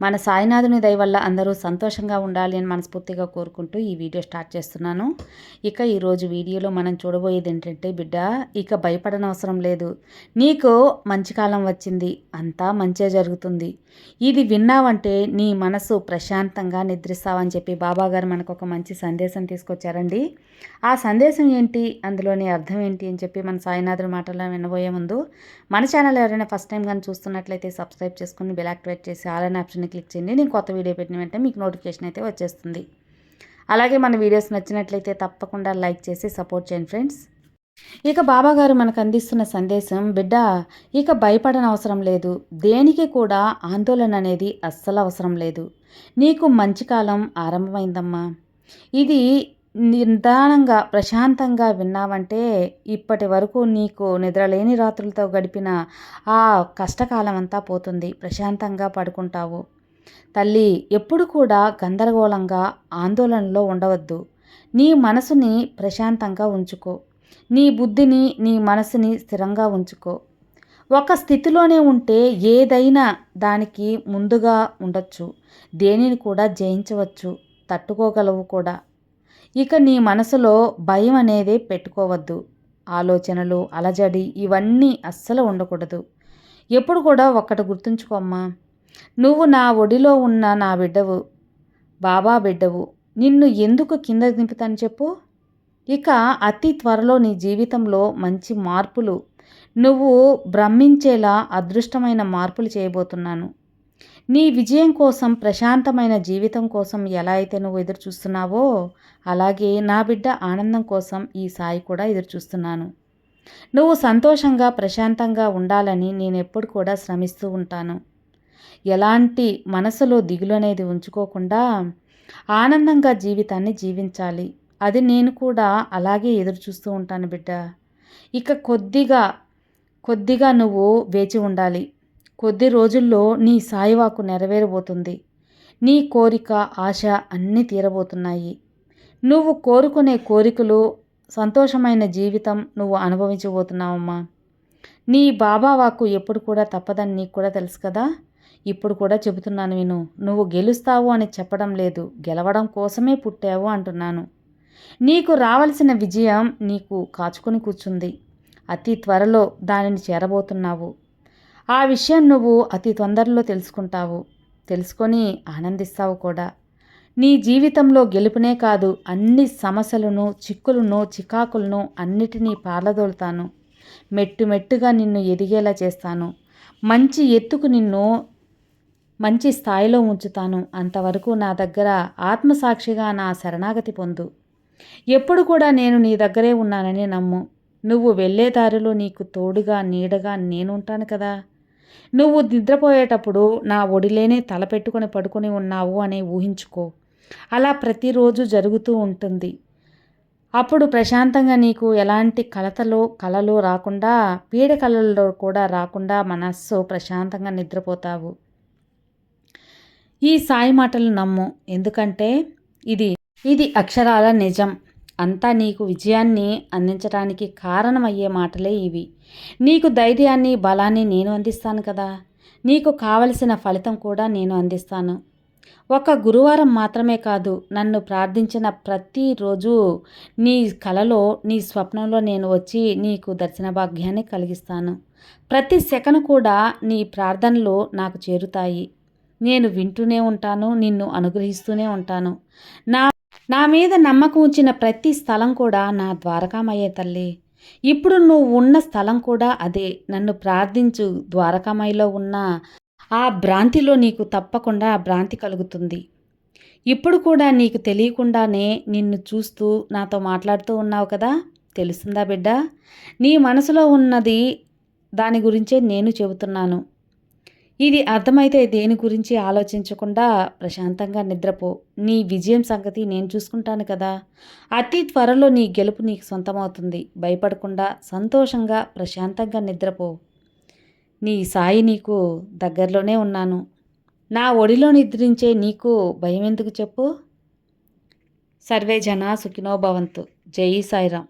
మన సాయినాథుని దయ వల్ల అందరూ సంతోషంగా ఉండాలి అని మనస్ఫూర్తిగా కోరుకుంటూ ఈ వీడియో స్టార్ట్ చేస్తున్నాను. ఇక ఈరోజు వీడియోలో మనం చూడబోయేది ఏంటంటే బిడ్డ ఇక భయపడనవసరం లేదు. నీకు మంచి కాలం వచ్చింది అంతా మంచే జరుగుతుంది. ఇది విన్నావంటే నీ మనసు ప్రశాంతంగా నిద్రిస్తావని చెప్పి బాబాగారు మనకు ఒక మంచి సందేశం తీసుకొచ్చారండి. ఆ సందేశం ఏంటి అందులోని అర్థం ఏంటి అని చెప్పి మన సాయినాథుని మాటల్లో వినబోయే ముందు మన ఛానల్ ఎవరైనా ఫస్ట్ టైం కానీ చూస్తున్నట్లయితే సబ్స్క్రైబ్ చేసుకుని బెల్ యాక్టివేట్ చేసి ఆల్ అనే ఆప్షన్ క్లిక్ చేయండి. నేను కొత్త వీడియో పెట్టిన వెంటనే మీకు నోటిఫికేషన్ అయితే వచ్చేస్తుంది. అలాగే మన వీడియోస్ నచ్చినట్లయితే తప్పకుండా లైక్ చేసి సపోర్ట్ చేయండి ఫ్రెండ్స్. ఇక బాబాగారు మనకు అందిస్తున్న సందేశం బిడ్డ ఇక భయపడన అవసరం లేదు. దేనికి కూడా ఆందోళన అనేది అస్సలు అవసరం లేదు. నీకు మంచి కాలం ఆరంభమైందమ్మా. ఇది నిదానంగా ప్రశాంతంగా విన్నావంటే ఇప్పటి వరకు నీకు నిద్రలేని రాత్రులతో గడిపిన ఆ కష్టకాలం అంతా పోతుంది. ప్రశాంతంగా పడుకుంటావు. తల్లి ఎప్పుడు కూడా గందరగోళంగా ఆందోళనలో ఉండవద్దు. నీ మనసుని ప్రశాంతంగా ఉంచుకో. నీ బుద్ధిని నీ మనసుని స్థిరంగా ఉంచుకో. ఒక స్థితిలోనే ఉంటే ఏదైనా దానికి ముందుగా ఉండొచ్చు. దేనిని కూడా జయించవచ్చు. తట్టుకోగలవు కూడా. ఇక నీ మనసులో భయం అనేది పెట్టుకోవద్దు. ఆలోచనలు అలజడి ఇవన్నీ అస్సలు ఉండకూడదు. ఎప్పుడు కూడా ఒక్కటి గుర్తుంచుకోమ్మా నువ్వు నా ఒడిలో ఉన్న నా బిడ్డవు బాబా బిడ్డవు. నిన్ను ఎందుకు కింద దింపుతాను చెప్పు? ఇక అతి త్వరలో నీ జీవితంలో మంచి మార్పులు. నువ్వు భ్రమించేలా అదృష్టమైన మార్పులు చేయబోతున్నాను. నీ విజయం కోసం ప్రశాంతమైన జీవితం కోసం ఎలా అయితే నువ్వు ఎదురు చూస్తున్నావో అలాగే నా బిడ్డ ఆనందం కోసం ఈ సాయి కూడా ఎదురు చూస్తున్నాను నువ్వు సంతోషంగా ప్రశాంతంగా ఉండాలని నేను ఎప్పుడు కూడా శ్రమిస్తూ ఉంటాను. ఎలాంటి మనసులో దిగులు అనేది ఉంచుకోకుండా ఆనందంగా జీవితాన్ని జీవించాలి. అది నేను కూడా అలాగే ఎదురు చూస్తూ ఉంటాను బిడ్డ. ఇక కొద్దిగా కొద్దిగా నువ్వు వేచి ఉండాలి. కొద్ది రోజుల్లో నీ సాయివాకు నెరవేరబోతుంది. నీ కోరిక ఆశ అన్నీ తీరబోతున్నాయి. నువ్వు కోరుకునే కోరికలు సంతోషమైన జీవితం నువ్వు అనుభవించబోతున్నావమ్మా. నీ బాబావాకు ఎప్పుడు కూడా తప్పదని నీకు కూడా తెలుసు కదా? ఇప్పుడు కూడా చెబుతున్నాను విను నువ్వు గెలుస్తావు అని చెప్పడం లేదు గెలవడం కోసమే పుట్టావు అంటున్నాను. నీకు రావలసిన విజయం నీకు కాచుకొని కూర్చుంది. అతి త్వరలో దానిని చేరబోతున్నావు. ఆ విషయం నువ్వు అతి తొందరలో తెలుసుకుంటావు. తెలుసుకొని ఆనందిస్తావు కూడా. నీ జీవితంలో గెలుపునే కాదు అన్ని సమస్యలను చిక్కులను చికాకులను అన్నిటినీ పారదోలుతాను. మెట్టు మెట్టుగా నిన్ను ఎదిగేలా చేస్తాను. మంచి ఎత్తుకు నిన్ను మంచి స్థాయిలో ఉంచుతాను. అంతవరకు నా దగ్గర ఆత్మసాక్షిగా నా శరణాగతి పొందు. ఎప్పుడు కూడా నేను నీ దగ్గరే ఉన్నానని నమ్ము. నువ్వు వెళ్ళే దారిలో నీకు తోడుగా నీడగా నేనుంటాను కదా. నువ్వు నిద్రపోయేటప్పుడు నా ఒడిలేనే తలపెట్టుకొని పడుకొని ఉన్నావు అని ఊహించుకో. అలా ప్రతిరోజు జరుగుతూ ఉంటుంది. అప్పుడు ప్రశాంతంగా నీకు ఎలాంటి కలతలు కలలు రాకుండా పీడ కళల్లో కూడా రాకుండా మనస్సు ప్రశాంతంగా నిద్రపోతావు. ఈ సాయి మాటలు నమ్ము. ఎందుకంటే ఇది ఇది అక్షరాల నిజం. అంతా నీకు విజయాన్ని అందించడానికి కారణమయ్యే మాటలే ఇవి. నీకు ధైర్యాన్ని బలాన్ని నేను అందిస్తాను కదా. నీకు కావలసిన ఫలితం కూడా నేను అందిస్తాను. ఒక గురువారం మాత్రమే కాదు నన్ను ప్రార్థించిన ప్రతిరోజు నీ కలలో నీ స్వప్నంలో నేను వచ్చి నీకు దర్శన భాగ్యాన్ని కలిగిస్తాను. ప్రతి సెకండ్ కూడా నీ ప్రార్థనలు నాకు చేరుతాయి. నేను వింటూనే ఉంటాను నిన్ను అనుగ్రహిస్తూనే ఉంటాను. నా నా మీద నమ్మకం ఉంచిన ప్రతి స్థలం కూడా నా ద్వారకామయ్యే తల్లి. ఇప్పుడు నువ్వు ఉన్న స్థలం కూడా అదే. నన్ను ప్రార్థించు ద్వారకామయ్యలో ఉన్న ఆ భ్రాంతిలో నీకు తప్పకుండా భ్రాంతి కలుగుతుంది. ఇప్పుడు కూడా నీకు తెలియకుండానే నిన్ను చూస్తూ నాతో మాట్లాడుతూ ఉన్నావు కదా? తెలుస్తుందా బిడ్డ? నీ మనసులో ఉన్నది దాని గురించే నేను చెబుతున్నాను. ఇది అర్థమైతే దేని గురించి ఆలోచించకుండా ప్రశాంతంగా నిద్రపో. నీ విజయం సంగతి నేను చూసుకుంటాను కదా. అతి త్వరలో నీ గెలుపు నీకు సొంతమవుతుంది. భయపడకుండా సంతోషంగా ప్రశాంతంగా నిద్రపో. నీ సాయి నీకు దగ్గరలోనే ఉన్నాను. నా ఒడిలో నిద్రించే నీకు భయం ఎందుకు చెప్పు? సర్వే జనా సుఖినో భవంతు. జై సాయిరామ్.